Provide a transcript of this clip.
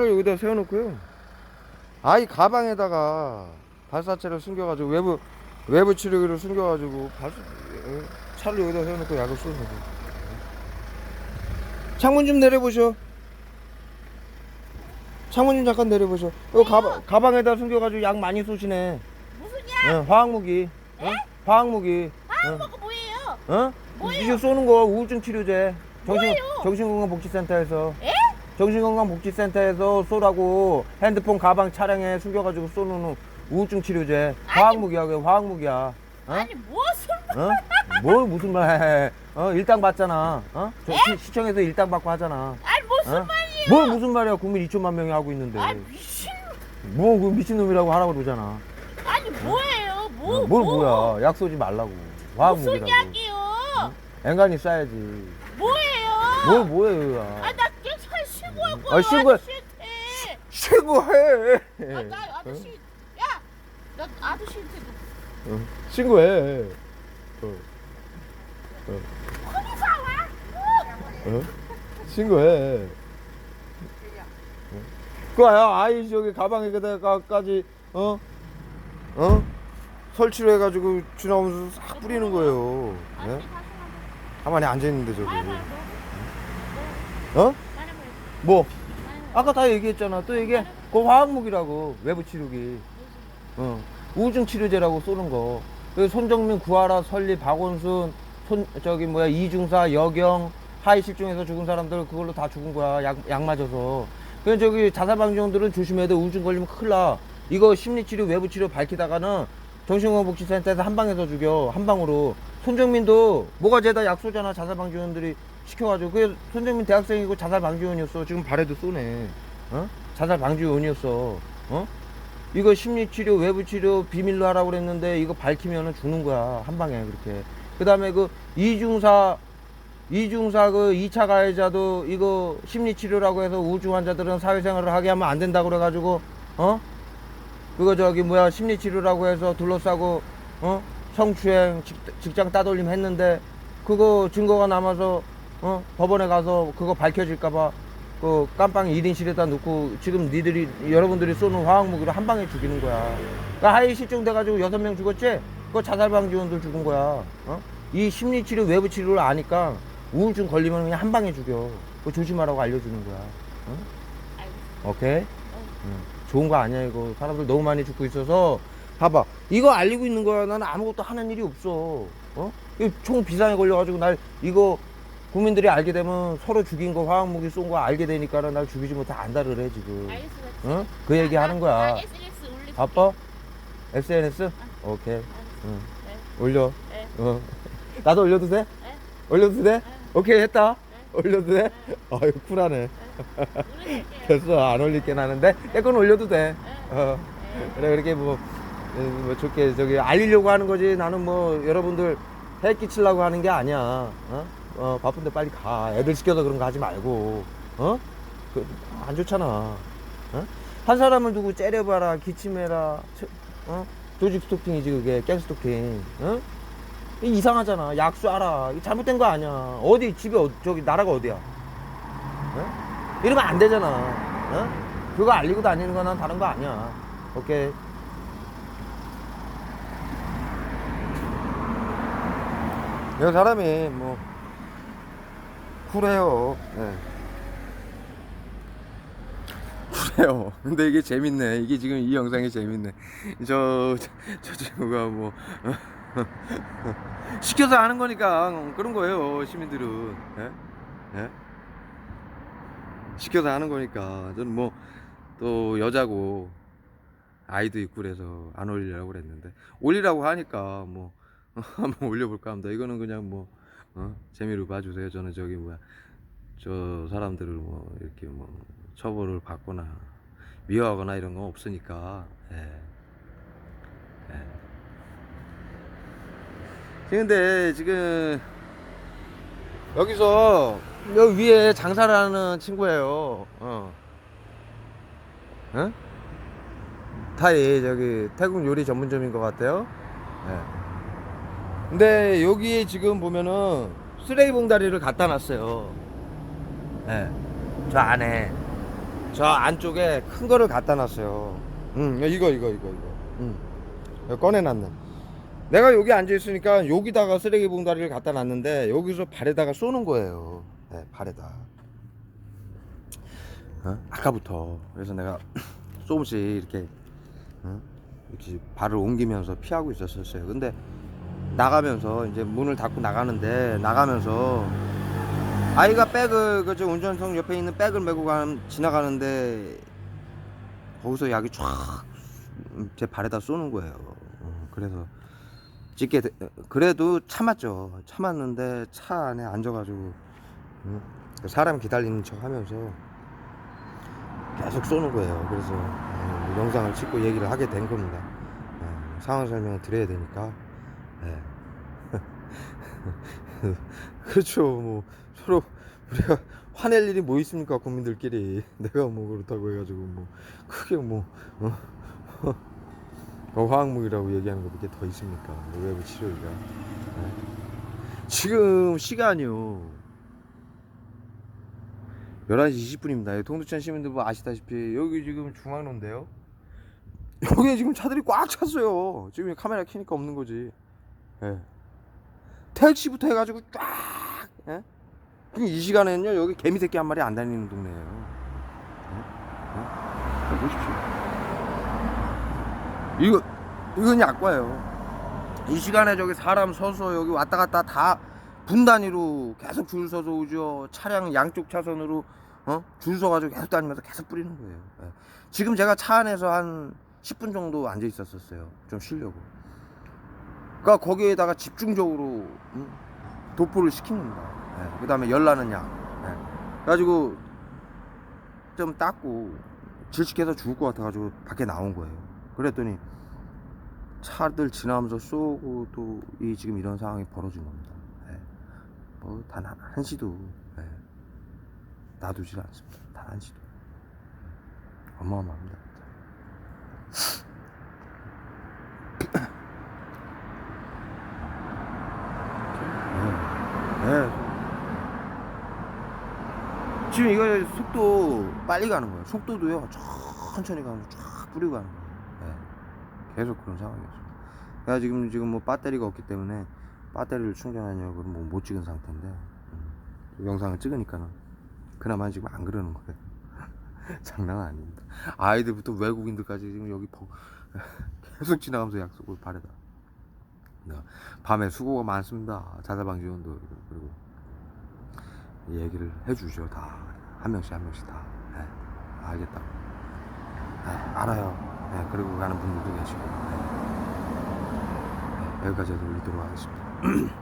차를 여기다 세워놓고요. 아이 가방에다가 발사체를 숨겨가지고 외부 외부 치료기를 숨겨가지고 발, 어, 차를 여기다 세워놓고 약을 쏘는 거죠. 창문 좀 내려보셔. 창문 좀 잠깐 내려보셔. 요 가방 가방에다 숨겨가지고 약 많이 쏘시네. 무슨 약? 어, 화학무기. 어? 화학무기. 아, 어? 그거 뭐예요? 어? 뭐예요? 이거 쏘는 거 우울증 치료제. 정신 뭐예요? 정신건강복지센터에서. 에? 정신건강복지센터에서 쏘라고 핸드폰 가방 차량에 숨겨가지고 쏘는 우울증 치료제. 화학무기야, 그게 화학무기야. 어? 아니 무슨 어? 뭘 무슨 말 해? 어? 일당 받잖아. 어? 저 시, 시청에서 일당 받고 하잖아. 아니 무슨 어? 말이에요? 뭘 무슨 말이야? 국민 2천만 명이 하고 있는데. 아 미친 뭐그 미친놈이라고 하라고 그러잖아. 아니 뭐예요? 뭐 어, 뭘 뭐? 뭐야? 약 쏘지 말라고. 무슨 화학무기라고. 약이요? 앵간히 쏴야지. 뭐예요? 뭘 뭐예요? 아나 아, 신고해. 아저씨한테. 신고해. 아, 나 아저씨 야, 나 아저씨한테도 어, 신고해. 어. 어디서 와? 어? 신고해. 그거야 아이 저기 가방에다가까지 어? 어? 설치를 해가지고 지나오면서 싹 뿌리는 거예요. 예? 가만히 앉아 있는데 저기. 어? 뭐? 아까 다 얘기했잖아. 또 얘기해. 그 화학무기라고 외부 치료기. 어. 우울증 치료제라고 쏘는 거. 그 손정민, 구하라, 설리, 박원순, 손 저기 뭐야 이중사, 여경, 하이 실종해서 죽은 사람들 그걸로 다 죽은 거야. 약, 약 맞아서. 그 저기 자살 방지원들은 조심해야 돼. 우울증 걸리면 큰일 나. 이거 심리치료, 외부치료 밝히다가는 정신건강복지센터에서 한 방에서 죽여. 한 방으로. 손정민도 뭐가 죄다 약 쏘잖아. 자살 방지원들이 시켜가지고. 그 손정민 대학생이고 자살 방지원이었어. 지금 발에도 쏘네. 어? 자살 방지원이었어. 어? 이거 심리치료, 외부치료 비밀로 하라고 그랬는데 이거 밝히면은 죽는 거야. 한 방에 그렇게. 그 다음에 그 이중사, 이중사 그 2차 가해자도 이거 심리치료라고 해서 우울증 환자들은 사회생활을 하게 하면 안 된다고 그래가지고, 어? 그거 저기 뭐야 심리치료라고 해서 둘러싸고, 어? 성추행, 직, 직장 따돌림 했는데 그거 증거가 남아서, 어? 법원에 가서 그거 밝혀질까봐 그 깜빵 1인실에다 놓고 지금 니들이 여러분들이 쏘는 화학무기로 한 방에 죽이는 거야. 그러니까 하이 실종돼가지고 여섯 명 죽었지? 그거 자살방지원들 죽은 거야. 어? 이 심리치료 외부 치료를 아니까 우울증 걸리면 그냥 한 방에 죽여. 그거 조심하라고 알려주는 거야. 어? 오케이? 응. 좋은 거 아니야 이거. 사람들 너무 많이 죽고 있어서 봐봐. 이거 알리고 있는 거야. 나는 아무것도 하는 일이 없어. 어? 이총 비상에 걸려가지고 날 이거 국민들이 알게 되면 서로 죽인 거 화학무기 쏜 거 알게 되니까는 날 죽이지 못해 안달을 해 지금. 알겠어. 응? 그 얘기 하는 거야. 나 SNS 올릴게. 바빠? SNS? 오케이. 응. 네. 올려. 네. 어. 나도 올려도 돼? 네. 올려도 돼? 네. 오케이 했다. 네. 올려도 돼? 아유 쿨하네. 올릴게요. 됐어 안 올릴게 나는데 내 건 올려도 돼. 네. 어. 네. 그래 그렇게 뭐, 음, 뭐 좋게 저기 알리려고 하는 거지 나는 뭐 여러분들 해 끼치려고 하는 게 아니야 어? 어 바쁜데 빨리 가. 애들 시켜서 그런 거 하지 말고. 어? 그, 안 좋잖아. 어? 한 사람을 두고 째려봐라 기침해라. 쳐- 어? 조직 스토킹이지 그게. 갱 스토킹. 어? 이 이상하잖아. 약 쏴라 이거 잘못된 거 아니야. 어디 집이 어, 저기 나라가 어디야? 어? 이러면 안 되잖아. 어? 그거 알리고 다니는 거난 다른 거 아니야. 오케이? 이 사람이 뭐 쿨해요 네. 쿨해요 근데 이게 재밌네 이게 지금 이 영상이 재밌네 저, 저, 저 친구가 뭐 시켜서 하는 거니까 그런 거예요 시민들은 예? 예? 시켜서 하는 거니까 저는 뭐 또 여자고 아이도 있고 그래서 안 올리려고 그랬는데 올리라고 하니까 뭐 한번 올려볼까 합니다. 이거는 그냥 뭐 어? 재미로 봐주세요. 저는 저기 뭐야 저 사람들을 뭐 이렇게 뭐 처벌을 받거나 미워하거나 이런 건 없으니까. 예. 예. 근데 지금 여기서 여기 위에 장사를 하는 친구예요. 어. 응? 타이 저기 태국 요리 전문점인 것 같아요. 예. 근데 여기에 지금 보면은 쓰레기 봉다리를 갖다 놨어요. 예. 저 안에 저 안쪽에 큰 거를 갖다 놨어요. 응, 이거, 이거, 이거, 이거. 응. 이거 꺼내 놨네. 내가 여기 앉아 있으니까 여기다가 쓰레기 봉다리를 갖다 놨는데 여기서 발에다가 쏘는 거예요. 네, 발에다. 어? 아까부터. 그래서 내가 조금씩 이렇게, 어? 이렇게 발을 옮기면서 피하고 있었었어요. 근데 나가면서 이제 문을 닫고 나가는데 나가면서 아이가 백을 그저 운전석 옆에 있는 백을 메고 가 지나가는데 거기서 약이 쫙 제 발에다 쏘는 거예요. 어, 그래서 찍게 되- 그래도 참았죠. 참았는데 차 안에 앉아가지고 음, 사람 기다리는 척하면서 계속 쏘는 거예요. 그래서 어, 영상을 찍고 얘기를 하게 된 겁니다. 어, 상황 설명을 드려야 되니까. 네. 그렇죠. 뭐 서로 우리가 화낼 일이 뭐 있습니까 국민들끼리 내가 뭐 그렇다고 해가지고 뭐 크게 뭐 어? 어, 화학무기라고 얘기하는 것밖에 더 있습니까 뭐 외부 치료기가 네. 지금 시간이요 11시 20분입니다 동두천 시민들 뭐 아시다시피 여기 지금 중앙로인데요 여기에 지금 차들이 꽉 찼어요 지금 카메라 켜니까 없는 거지 예. 택시부터 해가지고 쫙 예? 이 시간에는요 여기 개미 새끼 한 마리 안 다니는 동네예요. 어? 어? 보십시오. 이거 이건 약과예요. 이 시간에 저기 사람 서서 여기 왔다 갔다 다 분단위로 계속 줄 서서 오죠. 차량 양쪽 차선으로 어? 줄 서가지고 계속 다니면서 계속 뿌리는 거예요. 예. 지금 제가 차 안에서 한 10분 정도 앉아 있었었어요. 좀 쉬려고. 그러니까 거기에다가 집중적으로 음, 도포를 시킨 겁니다. 그 다음에 열나는 약. 예. 그래가지고 좀 닦고 질식해서 죽을 것 같아가지고 밖에 나온 거예요. 그랬더니 차들 지나면서 쏘고 또 이 지금 이런 상황이 벌어진 겁니다. 뭐단 한시도 예. 놔두질 않습니다. 단 한 시도. 어마어마합니다. 네. 네. 지금 이거 속도 빨리 가는 거예요. 속도도요. 천천히 가면서 쫙 뿌리고 가는 거예요. 네. 계속 그런 상황이었습니다. 내가 지금 지금 뭐 배터리가 없기 때문에 배터리를 충전하냐고 뭐못 찍은 상태인데 음, 영상을 찍으니까는 그나마 지금 안 그러는 거예요. 장난 아닙니다. 아이들부터 외국인들까지 지금 여기 버- 계속 지나가면서 약속을 바래다. 네. 밤에 수고가 많습니다. 자살방 지원도 그리고 얘기를 해주죠 다. 한 명씩 한 명씩 다. 네, 알겠다고 네, 알아요. 네, 그리고 가는 분들도 계시고. 네. 네, 여기까지 해서 올리도록 하겠습니다